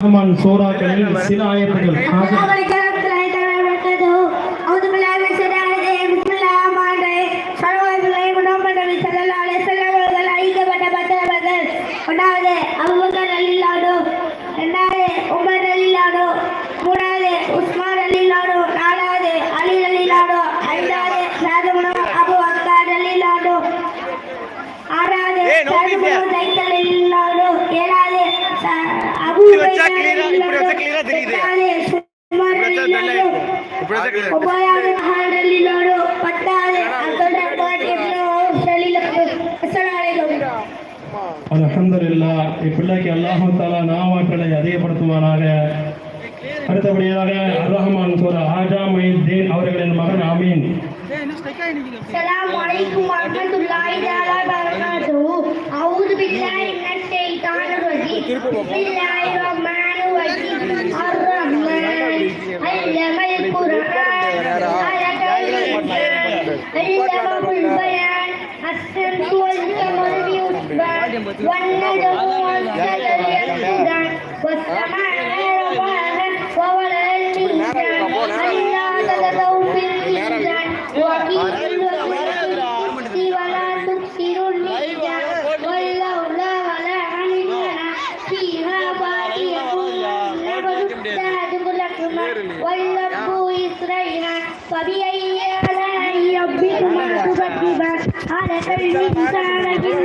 ரஹ்மான் சூறாக்களில் சில ஆயத்துகள் இப்படி வச்சா கிளியரா இப்படி வச்சா கிளியரா தெரியுது. ఇప్పుడు அலஹந்தரில்லா இப்பிள்ளைக்கு அல்லாஹு தாலா நாவாற்றலை அதிகப்படுத்துவானாக. அடுத்தபடியாக ரஹ்மான் சோரா ஆஜா அவர்களின் மகன் அமீன் بحسبان والنجم والشجر يسجدان والسماء تهدم لكما واللب إسرائيل فبأي آلاء ربكما تكذبان خلق الإنسان من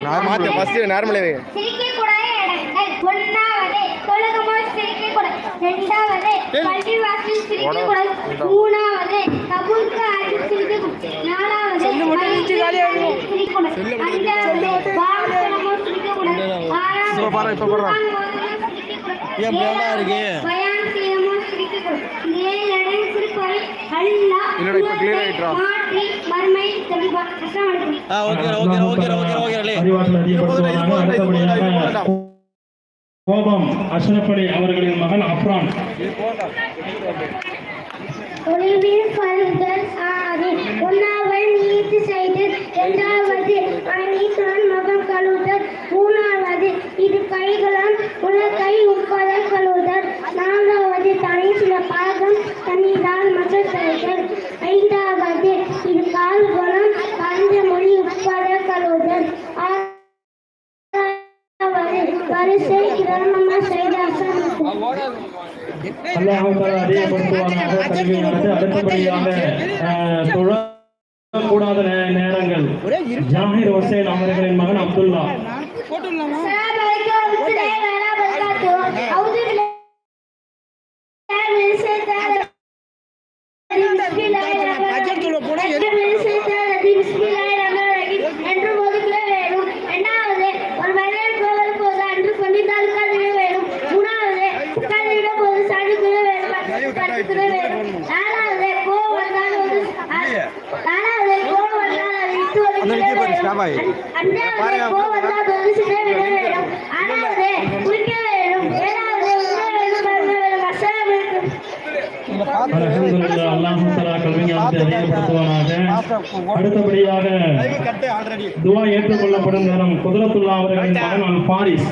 நான் மாத்த ஃபர்ஸ்ட் நார்மலே வை சிரிக்கக்கூடாத இடங்கள் ஒன்றாவது தொழுகும்போது சிரிக்கக்கூடாது ரெண்டாவது பள்ளிவாசல் சிரிக்கக்கூடாது மூணாவது கபூர்க்கு அடி சிரிக்கக்கூடாது நாலாவது மயிலில் சிரிக்கக்கூடாது அஞ்சாவது வாகனமோ சிரிக்கக்கூடாது ஆறாவது இடம் சிரிப்பவை அல்லாஹ் இல்லடா, இப்ப அஸ்ஸலாமு அலைக்கும் ஆ ஓகே கோபம் அஷ்ரப் அவர்களின் மகன் அப்ரான். ஆறாவது வரிசை கிரமமா அடுத்தபடியாக தொழக்கூடாத நேரங்கள் ஜாகிர் ஹுசேன் அவர்களின் மகன் அப்துல்லா நாலாவது கோவம் வந்தால் ஒரு நாலாவது கோவம் வந்தால் அதை விட்டு ஒதுக்கிட அஞ்சாவது கோவம் வந்தால் விட வேண்டும் ஆறாவது வேண்டும் ஏழாவது வேண்டும் வேண்டும் அடுத்தபடியாக கட்டு ஆல்ரெடி. துவா ஏற்றுக்கொள்ளப்படும் நேரம் குதிரத்துல்லா அவர்களின் பாரிஸ்.